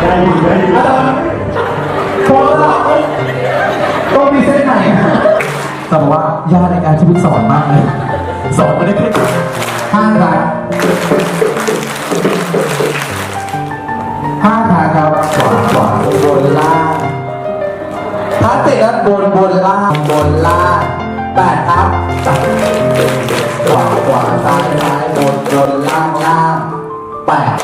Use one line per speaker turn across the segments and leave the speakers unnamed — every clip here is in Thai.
ได้ดีได้ดี
โค้ชต้องมีเส้นไหนแต่บอกว่ายากในการที่สอนมากเลยสอนไม่ได้แค่ห้าครั้งห้าครั้งครับขวาขวาบนล่างพัดเสร็จแล้วบนบนล่างบนล่างแปดครับขวาขวาซ้ายซ้ายบนบนล่างล่างแปด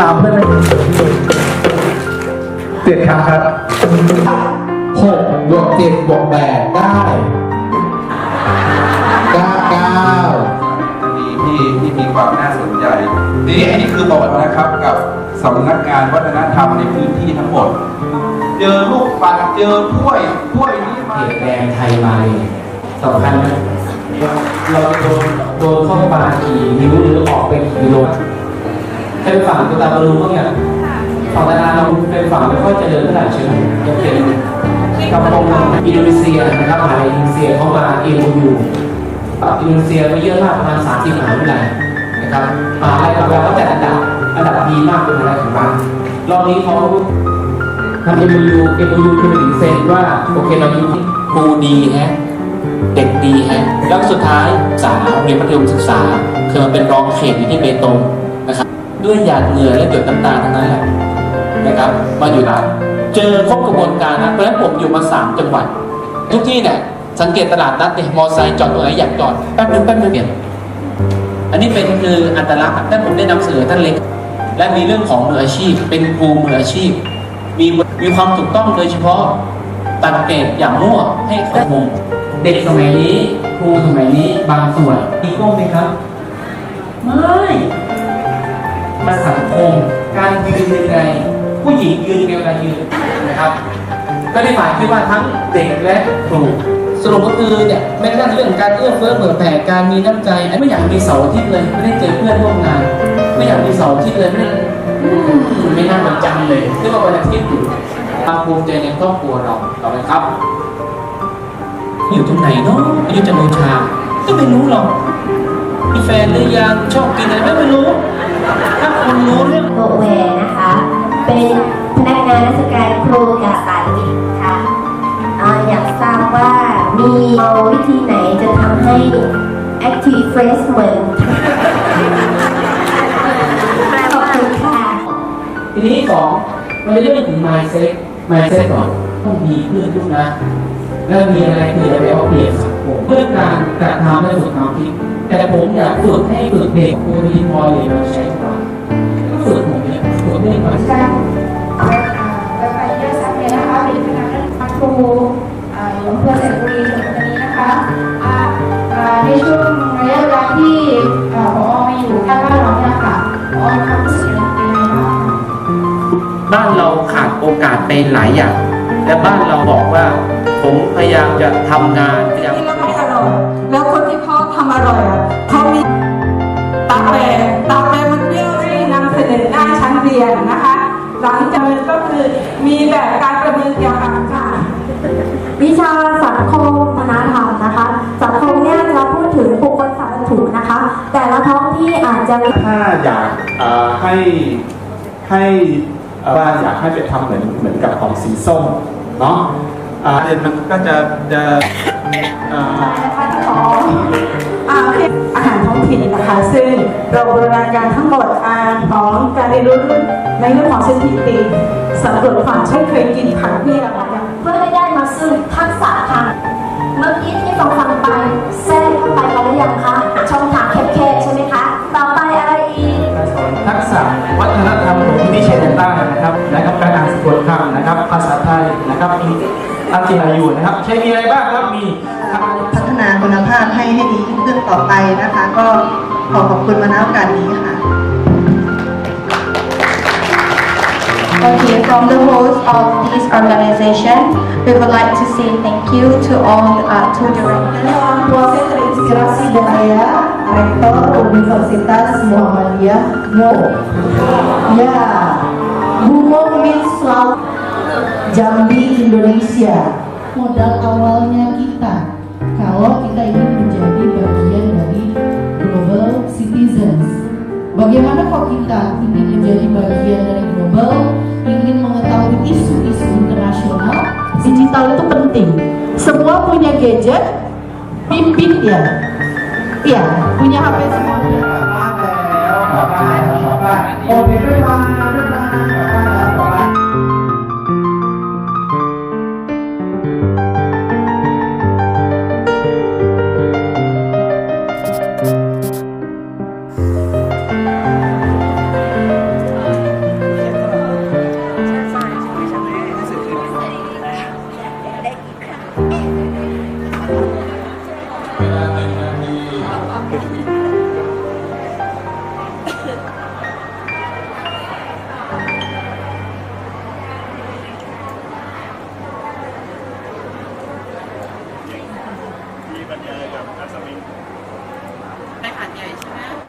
ตามเพื่อนไม่เจ็ดครั้งครับหกบวกเจ็ดบวกแปดได้เก้าเก้า
ดีที่ที่มีความน่าสนใจนี่อันนี้คือประวัตินะครับกับสำนักงานวัฒนธรรมในพื้นที่ทั้งหมด เจอลูกปัดเจอถ้วยถ้วยนี้มา
เขตแดงไทยมาเลยสำคัญไหมเราโดนโดนเข้ามากี่นิ้วหรือออกไปกี่กิโล ให้ไปฝั่งตัวตาบอลูพวกเนี้ยฝั่งตานาเราเป็นฝั่งไม่ค่อยเจริญเท่าไหร่ใช่ไหมยังเป็นกำปงอินโดนีเซียนะครับมหาลัยอินโดนีเซียเข้ามาเอ o ยูอินโดนีเซียไม่เยอะมากประมาณสามสิบมหาวิทยาลัยนะครับมหาลัยของเราก็จัดอันดับอันดับดีมากเป็นมหาลัยของเรารอบนี้เขาทำ MOU MOU คือถึงเซ็นว่าโอเคเราอยู่ที่ครูดีแฮะเด็กดีแฮะแล้วสุดท้ายสาวเรียนมัธยมศึกษา คือมาเป็นรองเขตอยู่ที่เบตงนะครับ ด้วยหยาดเหงื่อและหยดน้ำตาทั้งนั้นแหละนะครับ มาอยู่ร้านเจอครบกระบวนการนะเพราะฉะนั้นผมอยู่มาสามจังหวัด ทุกที่เนี่ยสังเกตตลาดนัดเนี่ยมอไซค์จอดตรงไหนอยากจอดแป๊บนึงแป๊บนึงเปลี่ยนอันนี้เป็นคืออัตลักษณ์ท่านผมได้นำเสนอท่านเล็ก และมีเรื่องของมืออาชีพ เป็นครูมืออาชีพ มีมีความถูกต้องโดยเฉพาะตัดเกรดอย่างมั่วให้ข้อมูลเด็กสมัยนี้ครูสมัยนี้บางส่วนมีก้มไหมครับ ไม่ มาสังคม การยืนยังไงผู้หญิงยืนยังไงเวลายืนนะครับ ก็ได้หมายที่ว่าทั้งเด็กและครูสรุปก็คือเนี่ยแม้กระทั่งเรื่องการเอื้อเฟื้อเผื่อแผ่การมีน้ำใจไม่อยากมีเสาร์ทิตย์เลยไม่ได้เจอเพื่อนร่วมงาน ไม่อยากมีเสาร์ทิตย์เลยไม่ได้ไม่น่ามันจังเลยนึกว่าวันอาทิตย์อยู่ความภูมิใจในครอบครัวเราต่อไปครับ อยู่ตรงไหนเนาะอายุจะโนชาก็ไม่รู้หรอกมีแฟนหรือยังชอบกินอะไรไม่รู้ ถ้าคนรู้เรื่อง
โนแวร์นะคะ เป็นพนักงานราชการครูกับสายวิทย์ค่ะอ่าอยากทราบว่ามีเอาวิธีไหนจะทำให้ active fresh เหมือนขอบคุณค่ะ
ทีนี้สองมันจะเรื่องถึง mindset mindset ก่อนต้องมีเพื่อนทุกนะ แล้วมีอะไรคือจะไปเอาเปรียบ สังคมเพื่อการกระทำและฝึกความคิด แต่ผมอยากฝึกให้ฝึกเด็กครูทีพอเลยเราใช้กว่าก็ฝึกผมเนี่ยฝึกให้มัน
การเอ่อไปไปเยอะสักเลยนะคะเป็นพนักงานครูเอ่ออยู่อเภอเสรบุรีจังวัดนี้นะคะอ่าในช่วงระยะเวลาที่เอ่อผอมาอยู่ที่บ้านเราเนี่ยค่ะผอมีความรู้สึกยังไงบ้างคะ
บ้านเราขาดโอกาสไปหลายอย่างและบ้านเราบอกว่า ผมพยายามจะทำงานพยายาม
ยนนะคะ หลังจากนั้นก็คือมีแบบการประเมินเกี่ยวกับการ
วิชาสังคมวัฒนธรรมนะคะสังคมเนี่ยเราพูดถึงบุคคลสามถูกนะคะ แต่ละท้องที่อาจจะ
ถ้าอยากเอ่อให้ให้เอ่อว่าอยากให้ไปทำเหมือนเหมือนกับของสีส้มเนาะอ่าเดี๋ยวมันก็จะจะ
ท้องถิ่นนะคะ ซึ่งเราบูรณาการทั้งหมดอาของการเรียนรู้ในเรื่องของสถิติสำรวจความใช่เคยกินผักเบี้ยอะไรอย่าง
เพื่อให้ได้มาซึ่งทักษะทางเมื่อกี้ที่ฟังฟังไปแทรกเข้าไปแล้วหรือยังคะช่องทางแคบๆใช่ไหมคะ ต่อไปอะไรอีก
ทักษะวัฒนธรรมของที่เชนต้านะครับนะครับการอ่านสะกดคำนะครับ ภาษาไทยนะครับมีอันที่เราอยู่นะครับใช้มีอะไรบ้างครับมี
พัฒ นาคุณภาพให้ให้ดียิ่งขึ้นต่อไปนะคะ ก็ขอขอบคุณมาณโอกาสนี้ค่ะ
Okay, from the host of this organization, we would like to say thank you to all uh, to directors.
proses terinspirasi saya Rektor Universitas Muhammadiyah Mo. Ya, Gumo means Laut Jambi Indonesia.
modal awalnya kita kalau kita ingin menjadi bagian dari global citizens. Bagaimana kalau kita ingin menjadi bagian dari global, ingin mengetahui isu-isu internasional, digital itu penting. Semua punya gadget, pimpin dia. Ya, punya HP semuanya.
Oh, เวลาหนึ่งนากับอัศมิน
ได้หันใหญ่ใช่ไหม